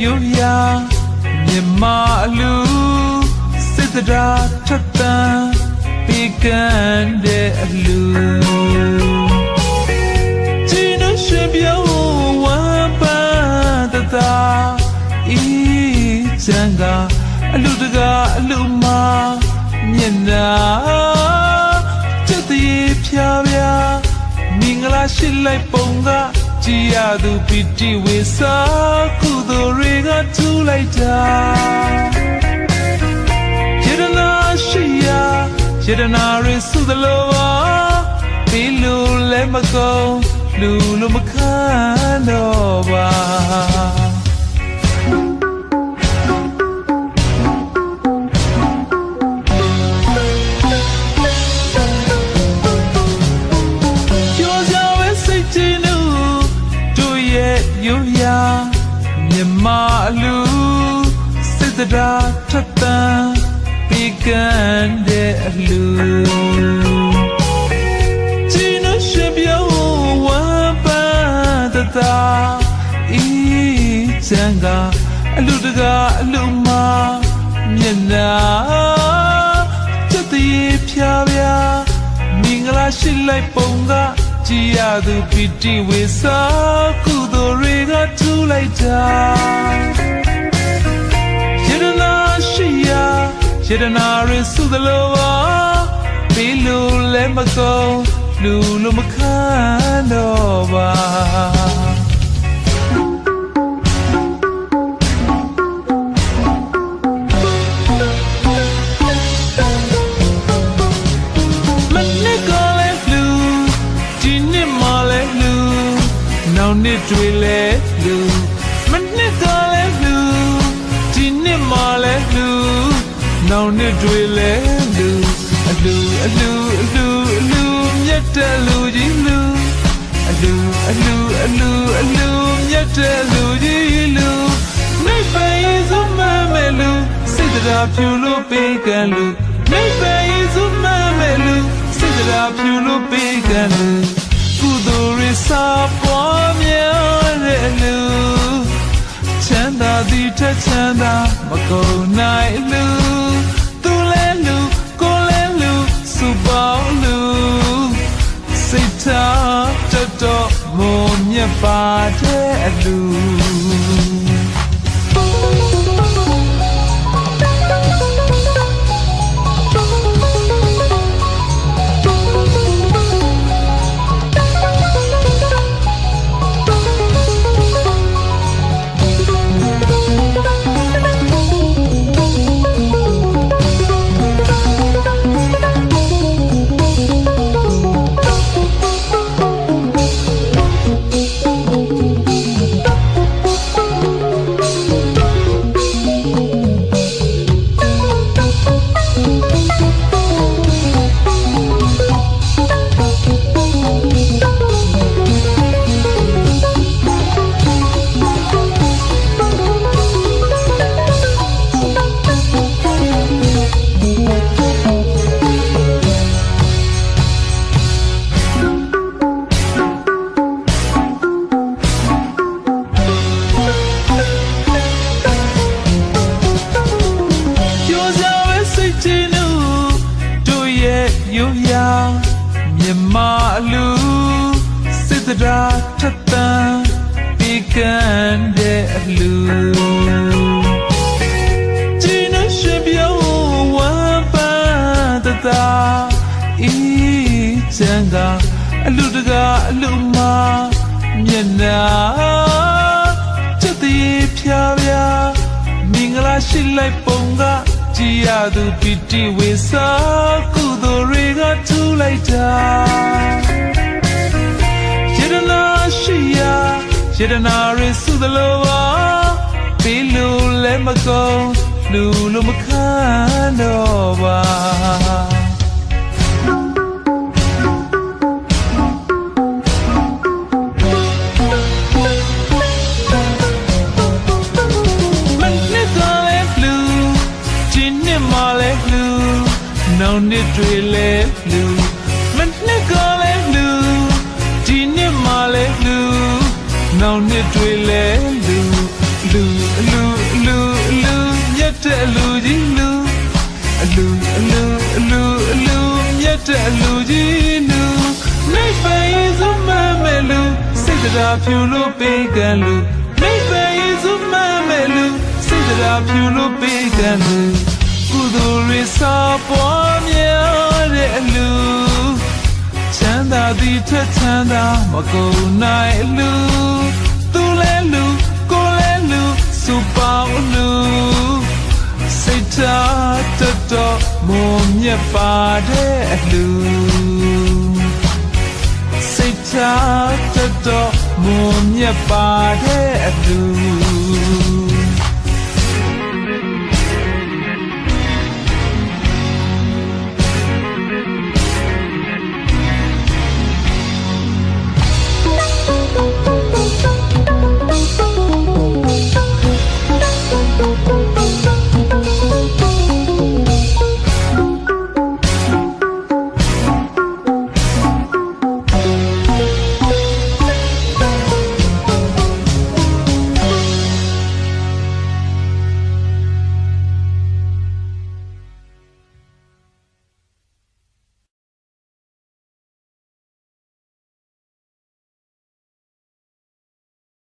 ကြည်နူတို့ရဲ့ရိုးရာမြမအလူစစ်တရာထက်တန်ပေကန်တဲ့အလူကြည်နူရှင်ပြောဝမ်းပန်းတသာဤချမ်းကအလူတကာအလူမာမျက်နာစက်တည်းဖြာဖြာမင်္ဂလာရှိလိုက်ပုံက ကြည်ရသူပီတိဝေစာကုသိုလ်တွေကထူလိုက်တာယရနာရှိရာယရနာရစုသလိုပါဒီလိုလဲမကုန်းလူလိုမခံတော့ပါပြော စစ်တရာထက်တန်ပေကန်တဲ့အလူကြည်နူရှင်ပြောဝမ်းပန်းတသာဤချမ်းကအလူတကာအလူမာမျက်နာစက်တည်းဖြာဖြာမင်္ဂလာရှိလိုက်ပုံကကြည်ရသူပီတိဝေစာကုသိုလ်တွေကထူလိုက်တာ ယရနာရစုသလိုပါဘီလူလဲမကုန်းလူလိုမခံတော့ပါမနစ်ကလည်းလူဒီနှစ်မှလည်းလူနောက်နှစ်တွေလည်းလူမနစ်ကလည်းလူဒီနှစ်မှလည်းလူ နောက်နှစ်တွေလည်းလူအလူအလူအလူအလူမြတ်တဲ့လူကြီးလူအလူအလူအလူအလူမြတ်တဲ့လူကြီးလူမိတ်ပဲစုမမဲလူစိတ်တရားဖြူလို့ပေးကံလူမိတ်ပဲစုမမဲလူစိတ်တရားဖြူလို့ပေးကံလူကုသိုလ်ရစာပွားများတဲ့လူချမ်းသာသည်ထက်ချမ်းသာမကုန်နိုင်လူ ပါတဲ့အလူ ရဲ့ရိုးရာမြမအလူစစ်တရာထက်တန်ပေကန်တဲ့အလူကြည်နရှင်ပြောဝမ်းပန်းတသာဤချမ်းကအလူတကာအလူမာမျက်နာစက်တည်းဖြာဖြာမင်္ဂလာရှိလိုက်ပုံကကြည်ရသူပီတိဝေစာကုသိုလ် တွေကထူလိုက်တာယရနာရှိရာယရနာရစုသလိုပါဘီလူလဲမကုန်းလူလိုမခံတော့ပါ နောက်နှစ်တွေလည်းလူမနစ်ကလည်းလူဒီနှစ်မှလည်းလူနောင်နှစ်တွေလဲလူလူလူလူလူမြတ်တဲ့လူကြီးလူအလူအလူအလူအလူမြတ်တဲ့လူကြီးလူမိတ်ပဲစုမမဲလူစိတ်တရားဖြူလို့ပေးကံလူမိတ်ပဲစုမမဲလူစိတ်တရားဖြူလို့ပေးကံလူ ကုသိုလ်ရစာပွားများတဲ့အလူချမ်းသာသည်ထက်ချမ်းသာမကုန်နိုင်လူသူလဲလူကိုလဲလူစူပါလူစိတ်ထားတတော်မုံမြတ်ပါတဲ့အလူစိတ်ထားတတော်မုံမြတ်ပါတဲ့အလူ